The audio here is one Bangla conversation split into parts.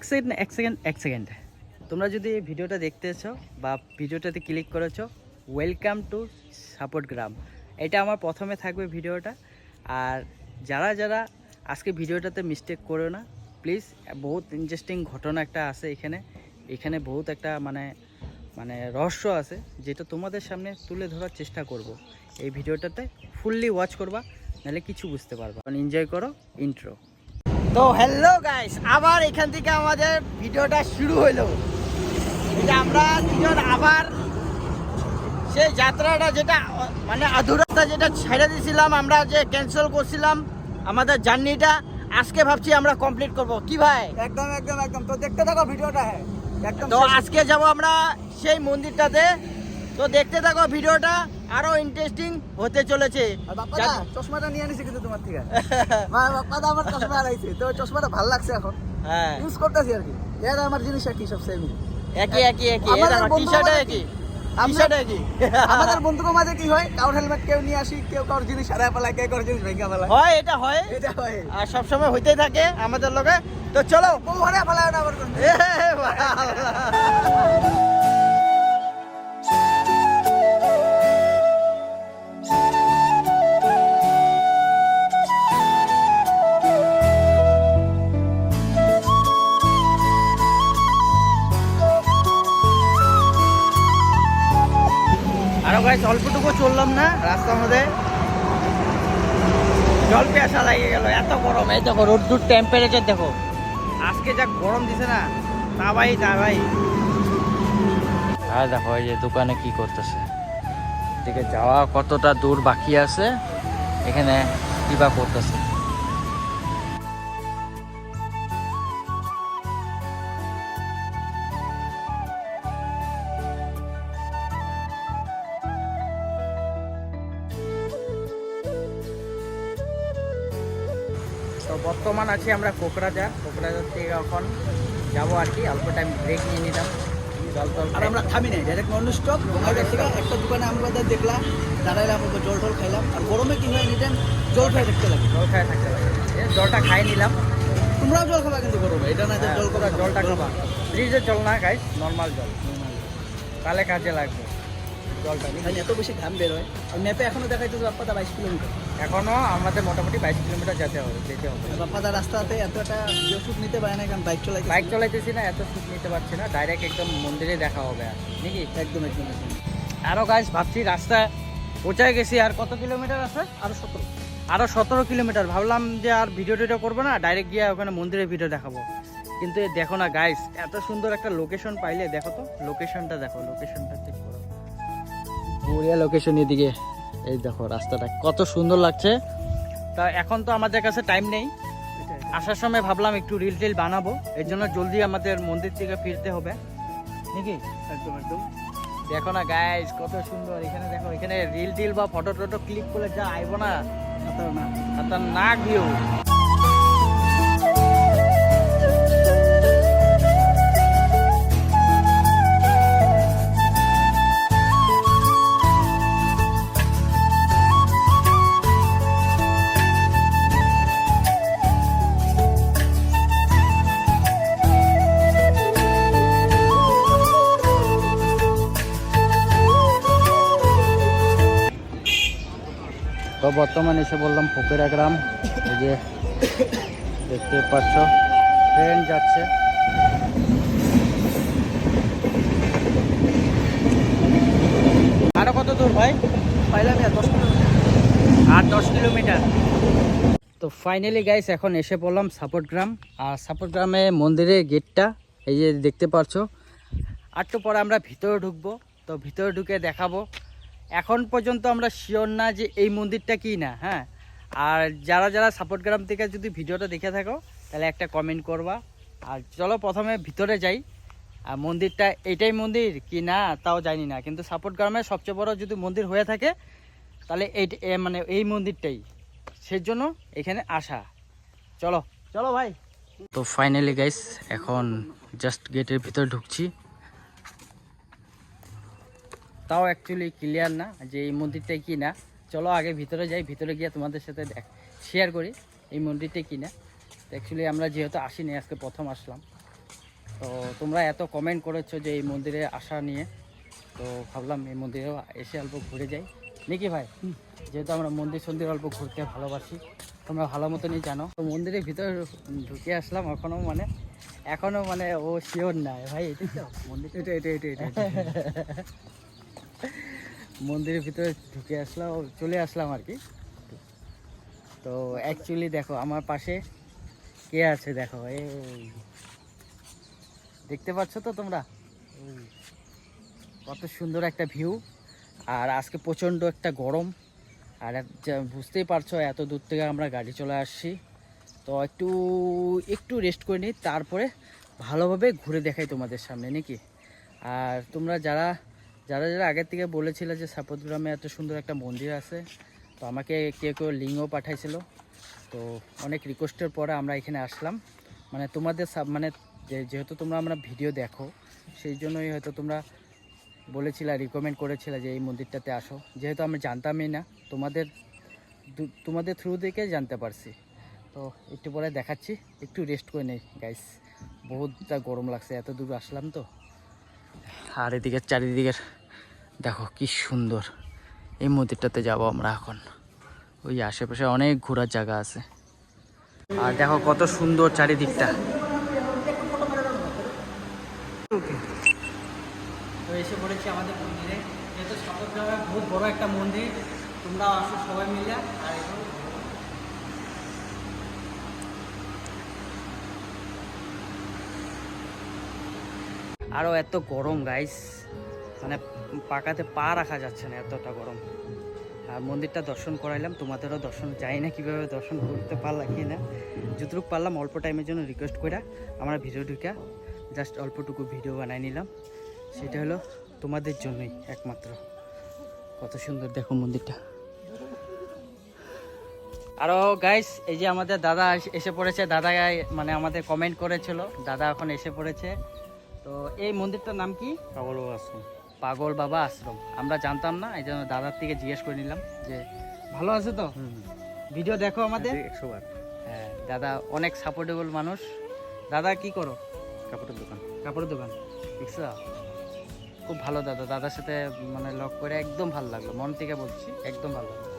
এক সেকেন্ড এক সেকেন্ড এক সেকেন্ড তোমরা যদি এই ভিডিওটা দেখতেছো বা ভিডিওটাতে ক্লিক করেছ ওয়েলকাম টু সাপোর্ট গ্রাম এটা আমার প্রথমে থাকবে ভিডিওটা। আর যারা যারা আজকে ভিডিওটাতে মিস্টেক করো না প্লিজ বহুত ইন্টারেস্টিং ঘটনা একটা আছে এখানে। এখানে বহুত একটা মানে মানে রহস্য আছে, যেটা তোমাদের সামনে তুলে ধরার চেষ্টা করব। এই ভিডিওটাতে ফুললি ওয়াচ করবা, নাহলে কিছু বুঝতে পারবা এনজয় করো ইন্ট্রো তো হ্যালো গাইস আবার এখান থেকে আমাদের ভিডিওটা শুরু হলো। এটা আমরা দুজন আবার সেই যাত্রাটা যেটা মানে আধুরাটা যেটা ছেড়ে দিয়েছিলাম আমরা যে ক্যান্সেল করছিলাম আমাদের জার্নিটা আজকে ভাবছি আমরা কমপ্লিট করব। কি ভাই? একদম একদম একদম। তো দেখতে থাকো ভিডিওটা হ্যাঁ। একদম তো আজকে যাব আমরা সেই মন্দিরটাতে। তো দেখতে থাকো ভিডিওটা। আরও ইন্টারেস্টিং হতে চলেছে। চশমাটা নিয়ে আনিছি কিন্তু তোমার থেকে। বাপ্পাদা আমার চশমা হারাইছে তো চশমাটা ভালো লাগছে এখন। হ্যাঁ। ইউজ করতেছি আর কি। এর আমার জিনিস একই সব সেমই একই একই একই। আমাদের টি শার্ট একই। আমাদের বন্ধুদের মাঝে কি হয়? কাউর হেলমেট কেউ নিয়ে আসি কেউ কাউর জিনিস হারায় পালায় কেউ কাউর জিনিস ভেঙে পালায় হয় এটা হয়। এটা হয়। আর সবসময় হইতেই থাকে আমাদের লগে। তো চলো। বউ হারায় পালায় না আবার রাস্তার মধ্যে। জল পেয়াসা লাগিয়ে গেল, এত গরম। এই দেখো, রোদ্দুর টেম্পারেচার দেখো। আজকে যা গরম দিছে না, তা ভাই তা ভাই। আর দেখো, এই যে দোকানে কি করতেছে। এদিকে যাওয়া কতটা দূর বাকি আছে, এখানে কি বা করতেছে। তো বর্তমান আছি আমরা কোকরাঝার কোকরাঝার থেকে এখন যাব আর কি অল্প টাইম ব্রেক নিয়ে নিলাম। আর আমরা থামি নাই ডাইরেক্ট নন স্টপ বঙ্গাইগার থেকে একটা দোকানে আমরা দেখলাম দাঁড়াইলাম ওকে জল টল খাইলাম আর গরমে কি হয় নিতেন জল খাই থাকতে লাগে। জল খাই থাকতে লাগে। জলটা খাই নিলাম। তোমরাও জল খাবা কিন্তু গরমে এটা না যে জল খাবা জলটা খাবা। ফ্রিজের জল না নর্মাল জল। তাহলে কাজে লাগবে। বুঝলি? এত বেশি ঘাম বের আর ম্যাপে এখনও দেখাইতে বাপ্পাদা বাইশ কিলোমিটার। এখনও আমাদের মোটামুটি বাইশ কিলোমিটার যেতে হবে যেতে হবে। বাপ্পাদা রাস্তাতে এতটা নিতে পারে না কারণ বাইক চলাই বাইক চালাইতেছি না এত সুখ নিতে পারছি না। ডাইরেক্ট একদম মন্দিরে দেখা হবে আর নাকি? একদম একদম একদম। আরও গাছ ভাবছি রাস্তা পৌঁছায় গেছি। আর কত কিলোমিটার আছে? আরও সতেরো। আরও সতেরো কিলোমিটার। ভাবলাম যে আর ভিডিও টিডিও করব না ডাইরেক্ট গিয়ে ওখানে মন্দিরের ভিডিও দেখাবো। কিন্তু দেখো না গাইস এত সুন্দর একটা লোকেশন পাইলে দেখো তো লোকেশনটা দেখো লোকেশনটা চেক করো। বড়িয়া লোকেশন এদিকে। এই দেখো রাস্তাটা কত সুন্দর লাগছে। তা এখন তো আমাদের কাছে টাইম নেই। আসার সময় ভাবলাম একটু রিল টিল বানাবো। এর জন্য জলদি আমাদের মন্দির থেকে ফিরতে হবে। নাকি? একদম একদম। দেখো না গাইস কত সুন্দর। এখানে দেখো এখানে রিল টিল বা ফটো টটো ক্লিক করলে যা আইব না। না খতরনাক ভিউ বর্তমানে এসে বললাম পোকেরা গ্রাম। এই যে দেখতে পাচ্ছ ট্রেন যাচ্ছে। আরও কত দূর ভাই? পাইলাম আর দশ কিলোমিটার। আর দশ কিলোমিটার। তো ফাইনালি গাইস এখন এসে পড়লাম সাপোর্ট গ্রাম। আর সাপোর্ট গ্রামে মন্দিরের গেটটা এই যে দেখতে পাচ্ছো। আর তো পরে আমরা ভিতরে ঢুকবো তো ভিতরে ঢুকে দেখাবো। এখন পর্যন্ত আমরা শিওর না যে এই মন্দিরটা কি না হ্যাঁ? আর যারা যারা সাপোর্ট গ্রাম থেকে যদি ভিডিওটা দেখে থাকো তাহলে একটা কমেন্ট করবা। আর চলো প্রথমে ভিতরে যাই। আর মন্দিরটা এইটাই মন্দির কি না তাও জানি না। কিন্তু সাপোর্ট গ্রামের সবচেয়ে বড় যদি মন্দির হয়ে থাকে তাহলে এই মানে এই মন্দিরটাই। সেজন্য এখানে আসা। চলো। চলো ভাই। তো ফাইনালি গাইস এখন জাস্ট গেটের ভিতর ঢুকছি। তাও অ্যাকচুয়ালি ক্লিয়ার না যে এই মন্দিরটা কি না চলো আগে ভিতরে যাই ভিতরে গিয়ে তোমাদের সাথে দেখ শেয়ার করি এই মন্দিরটা কি না অ্যাকচুয়ালি আমরা যেহেতু আসিনি আজকে প্রথম আসলাম। তো তোমরা এত কমেন্ট করেছ যে এই মন্দিরে আসা নিয়ে। তো ভাবলাম এই মন্দিরেও এসে অল্প ঘুরে যাই। নাকি ভাই? যেহেতু আমরা মন্দির সন্দির অল্প ঘুরতে ভালোবাসি তোমরা ভালো মতনই জানো। তো মন্দিরের ভিতরে ঢুকে আসলাম এখনও মানে এখনও মানে ও শিওর নাই ভাই এটাই তো। মন্দির এটা এটা এটা এটা মন্দিরের ভিতরে ঢুকে আসলাম, চলে আসলাম আর কি। তো অ্যাকচুয়ালি দেখো, আমার পাশে কে আছে দেখো, এই দেখতে পাচ্ছ তো তোমরা? কত সুন্দর একটা ভিউ আর আজকে প্রচণ্ড একটা গরম। আর বুঝতেই পারছ, এত দূর থেকে আমরা গাড়ি চলে আসছি। তো একটু একটু রেস্ট করে নিই, তারপরে ভালোভাবে ঘুরে দেখাই তোমাদের সামনে, নাকি? আর তোমরা যারা যারা যারা আগের থেকে বলেছিলে যে সাপোত গ্রামে এত সুন্দর একটা মন্দির আছে, তো আমাকে কেউ কেউ লিঙ্কও পাঠাইছিল। তো অনেক রিকোয়েস্টের পরে আমরা এখানে আসলাম। মানে তোমাদের সাব মানে যেহেতু তোমরা আমরা ভিডিও দেখো, সেই জন্যই হয়তো তোমরা বলেছিলে রিকমেন্ড করেছিলে যে এই মন্দিরটাতে আসো। যেহেতু আমরা জানতামই না, তোমাদের তোমাদের থ্রু থেকে জানতে পারছি। তো একটু পরে দেখাচ্ছি, একটু রেস্ট করে নেই গাইস বহুতটা গরম লাগছে, এত দূর আসলাম তো। আর এদিকে, চারিদিকের দেখো কি সুন্দর। এই মন্দিরটাতে যাব আমরা এখন। ওই আশেপাশে অনেক ঘোরার জায়গা আছে। আর দেখো কত সুন্দর চারিদিকটা। এসে পড়েছি আমাদের মন্দিরে। যেহেতু বড় একটা মন্দির, তোমরা আসো সবাই মিলে। আর আরও এত গরম গাইস মানে পাকাতে পা রাখা যাচ্ছে না এতটা গরম। আর মন্দিরটা দর্শন করাইলাম, তোমাদেরও দর্শন যাই না কীভাবে দর্শন করতে পারলাম কি না। যতটুকু পারলাম অল্প টাইমের জন্য রিকোয়েস্ট করে আমরা ভিডিও ঢুকা জাস্ট অল্পটুকু ভিডিও বানাই নিলাম। সেটা হলো তোমাদের জন্যই একমাত্র। কত সুন্দর দেখো মন্দিরটা। আরও গাইস এই যে আমাদের দাদা এসে পড়েছে, দাদা মানে আমাদের কমেন্ট করেছিল, দাদা এখন এসে পড়েছে। তো এই মন্দিরটার নাম কি? পাগল আশ্রম। পাগল বাবা আশ্রম। আমরা জানতাম না এই জন্য দাদার থেকে জিজ্ঞেস করে নিলাম যে ভালো আছে তো? ভিডিও দেখো আমাদের। একশো বার। হ্যাঁ দাদা অনেক সাপোর্টেবল মানুষ। দাদা কি করো? কাপড়ের দোকান। কাপড়ের দোকান। দেখছ? খুব ভালো দাদা। দাদার সাথে মানে লক করে একদম ভালো লাগল। মন থেকে বলছি একদম ভালো লাগল।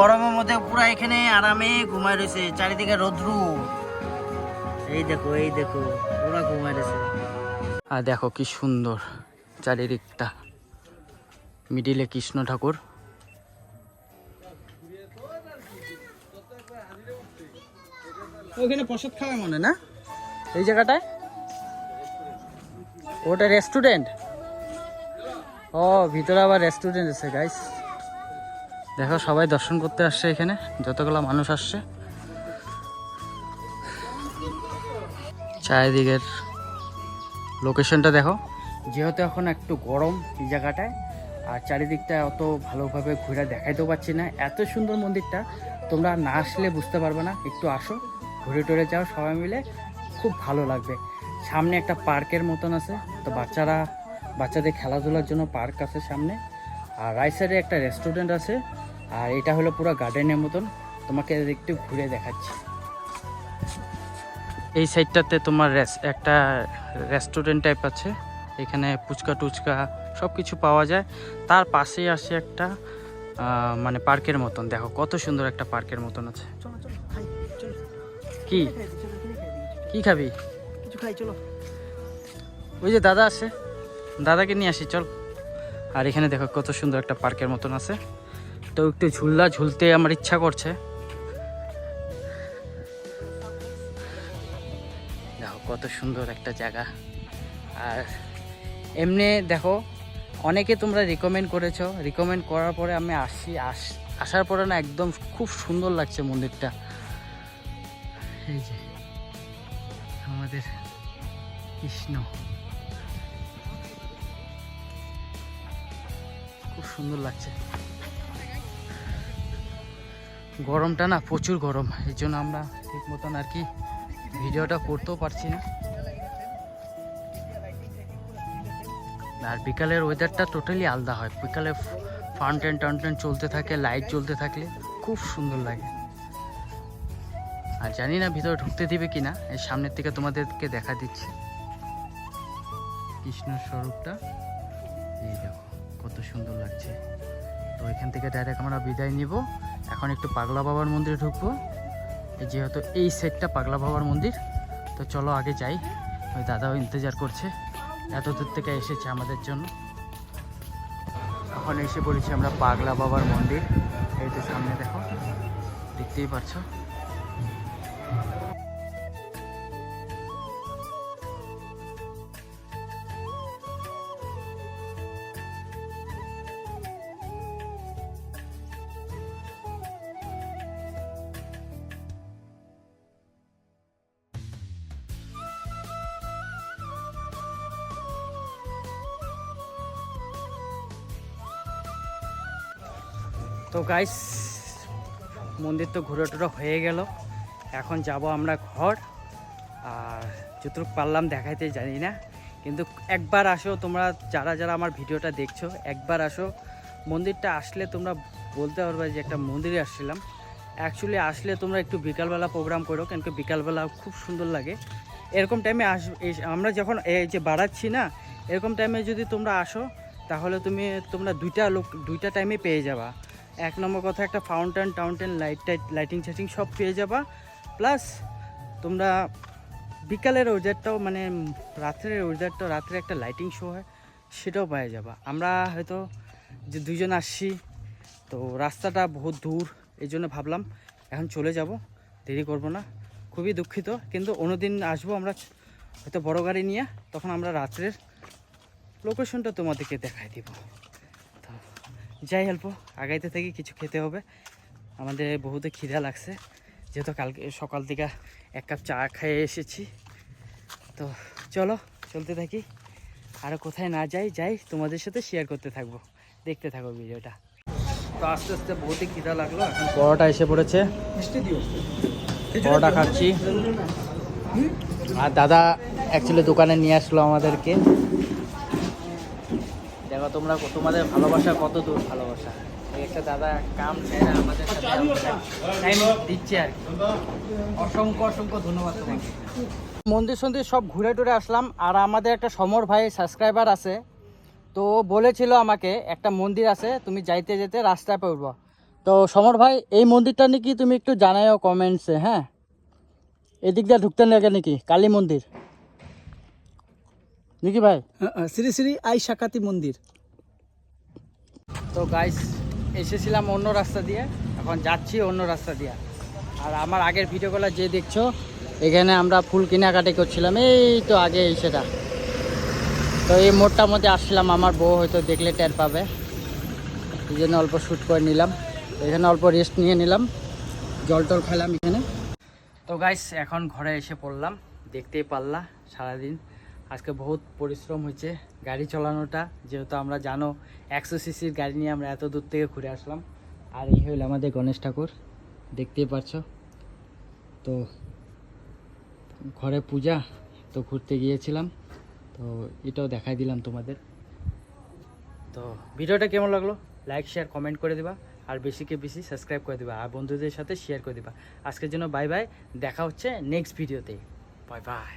গরমের মধ্যে পুরো এখানে আরামে ঘুমায় রয়েছে, চারিদিকে রৌদ্রু। এই দেখো এই দেখো, পুরো ঘুমায় রয়েছে। আর দেখো কি সুন্দর চারিদিকটা। মিডিলে কৃষ্ণ ঠাকুর। ওইখানে প্রসাদ খাওয়া মনে না? এই জায়গাটায়? ওটা রেস্টুরেন্ট ও, ভিতরে আবার রেস্টুরেন্ট আছে গাইস দেখো, সবাই দর্শন করতে আসছে এখানে। যতগুলো মানুষ আসছে। চারিদিকের লোকেশনটা দেখো। যেহেতু এখন একটু গরম এই জায়গাটায়, আর চারিদিকটা অত ভালোভাবে ঘুরে দেখাইতেও পাচ্ছি না। এত সুন্দর মন্দিরটা, তোমরা না আসলে বুঝতে পারবে না। একটু আসো, ঘুরে টুরে যাও সবাই মিলে। খুব ভালো লাগবে। সামনে একটা পার্কের মতন আছে। তো বাচ্চারা, বাচ্চাদের খেলাধুলার জন্য পার্ক আছে সামনে। আর রাইট একটা রেস্টুরেন্ট আছে। আর এটা হলো পুরো গার্ডেনের মতন। তোমাকে একটু ঘুরে দেখাচ্ছি। এই সাইডটাতে তোমার রেস- একটা রেস্টুরেন্ট টাইপ আছে। এখানে ফুচকা টুচকা সব কিছু পাওয়া যায়। তার পাশেই আসে একটা মানে পার্কের মতন। দেখো কত সুন্দর একটা পার্কের মতন আছে। চলো চলো কি? কি খাবি? কিছু খাই চলো। ওই যে দাদা আছে। দাদাকে নিয়ে আসি চল। আর এখানে দেখো কত সুন্দর একটা পার্কের মতন আছে। তো একটু ঝুললা ঝুলতে আমার ইচ্ছা করছে। দেখো, কত সুন্দর একটা জায়গা। আর এমনি দেখো, অনেকে তোমরা রিকমেন্ড করেছ। রিকমেন্ড করার পরে আমি আসি, আস, আসার পরে না একদম খুব সুন্দর লাগছে মন্দিরটা। এই যে, আমাদের কৃষ্ণ। খুব সুন্দর লাগছে। গরমটা না প্রচুর গরম, এই জন্য আমরা ঠিক মতন আর কি ভিডিওটা করতেও পারছি না। আর বিকালের ওয়েদারটা টোটালি আলাদা হয়। বিকালে ফাউন্টেন টাউন্টেন চলতে থাকে লাইট জ্বলতে থাকলে খুব সুন্দর লাগে। আর জানি না ভিতরে ঢুকতে দিবে কি না এই সামনের থেকে তোমাদেরকে দেখা দিচ্ছি। কৃষ্ণ স্বরূপটা, এই দেখো, কত সুন্দর লাগছে। তো এখান থেকে ডাইরেক্ট আমরা বিদায় নিব। এখন একটু পাগলা বাবার মন্দিরে ঢুকবো। যেহেতু এই সাইডটা পাগলা বাবার মন্দির, তো চলো আগে যাই। ওই দাদাও ইন্তজার করছে, এত দূর থেকে এসেছে আমাদের জন্য। এখন এসে পড়েছি আমরা পাগলা বাবার মন্দির। এই তো সামনে দেখো, দেখতেই পাচ্ছ তো গাইস মন্দির তো ঘুরে টুরো হয়ে গেল। এখন যাব আমরা ঘর। আর যতটুকু পারলাম দেখাইতে জানি না। কিন্তু একবার আসো তোমরা, যারা যারা আমার ভিডিওটা দেখছ, একবার আসো। মন্দিরটা আসলে তোমরা বলতে পারবে যে একটা মন্দিরে আসছিলাম। অ্যাকচুয়ালি আসলে তোমরা একটু বিকালবেলা প্রোগ্রাম করো, কেন কি বিকালবেলা খুব সুন্দর লাগে। এরকম টাইমে আস আমরা যখন এই যে বাড়াচ্ছি না, এরকম টাইমে যদি তোমরা আসো, তাহলে তুমি, তোমরা দুইটা লোক, দুইটা টাইমে পেয়ে যাবা। এক নম্বর কথা, একটা ফাউন্টেন টাউন্টেন লাইট টাইট লাইটিং সাইটিং সব পেয়ে যাবা। প্লাস তোমরা বিকালের ওয়েদারটাও মানে রাত্রের ওয়েদারটা রাত্রে একটা লাইটিং শো হয়, সেটাও পেয়ে যাবা। আমরা হয়তো যে দুইজন আসছি, তো রাস্তাটা বহুত দূর, এই জন্য ভাবলাম এখন চলে যাব, দেরি করব না। খুবই দুঃখিত, কিন্তু অন্যদিন আসব আমরা, হয়তো বড় গাড়ি নিয়ে, তখন আমরা রাত্রের লোকেশনটা তোমাদেরকে দেখাই দিব। যাই হেল্প আগাইতে থেকে কিছু খেতে হবে। আমাদের বহুতে খিদা লাগছে যেহেতু কালকে সকাল থেকে এক কাপ চা খেয়ে এসেছি। তো চলো চলতে থাকি। আর কোথায় না যাই যাই তোমাদের সাথে শেয়ার করতে থাকব। দেখতে থাকো ভিডিওটা। তো আস্তে আস্তে বহুতই খিদা লাগল এখন পরোটা এসে পড়েছে। পরোটা খাচ্ছি। আর দাদা অ্যাকচুয়ালি দোকানে নিয়ে আসলো আমাদেরকে। দেখো তোমরা তোমাদের ভালোবাসা কত দূর ভালোবাসা? একটা দাদা কাম ছেড়ে আমাদের টাইম দিচ্ছে আর অসংখ্য অসংখ্য ধন্যবাদ তোমাকে। মন্দির সন্দির সব ঘুরে টুরে আসলাম আর আমাদের একটা সমর ভাই সাবস্ক্রাইবার আছে। তো বলেছিল আমাকে একটা মন্দির আছে তুমি যাইতে যেতে রাস্তায় পড়ব। তো সমর ভাই এই মন্দিরটা নাকি তুমি একটু জানাইও কমেন্টসে হ্যাঁ? এদিক দিয়ে ঢুকতে লাগে নাকি? কালী মন্দির। নাকি ভাই? শ্রী শ্রী আই শাকাতি মন্দির। তো গাইস এসেছিলাম অন্য রাস্তা দিয়ে, এখন যাচ্ছি অন্য রাস্তা দিয়ে। আর আমার আগের ভিডিওগুলো যে দেখছ, এখানে আমরা ফুল কেনাকাটি করছিলাম, এই তো আগে এই সেটা। তো এই মোড়টার মধ্যে আসছিলাম, আমার বউ হয়তো দেখলে টের পাবে। এই জন্য অল্প শ্যুট করে নিলাম। এখানে অল্প রেস্ট নিয়ে নিলাম। জল টল খেলাম এখানে। তো গাইস এখন ঘরে এসে পড়লাম। দেখতেই পারলা সারাদিন। আজকে বহুত পরিশ্রম হয়েছে গাড়ি চালানোটা, যেহেতু আমরা জানো একশো সিসির গাড়ি নিয়ে আমরা এত দূর থেকে ঘুরে আসলাম। আর এই হইল আমাদের গণেশ ঠাকুর, দেখতেই পারছ। তো ঘরে পূজা, তো ঘুরতে গিয়েছিলাম, তো এটাও দেখাই দিলাম তোমাদের। তো ভিডিওটা কেমন লাগল? লাইক শেয়ার কমেন্ট করে দিবা। আর বেশিকে বেশি সাবস্ক্রাইব করে দিবা। আর বন্ধুদের সাথে শেয়ার করে দিবা। আজকের জন্য বাই বাই দেখা হচ্ছে নেক্সট ভিডিওতে বাই বাই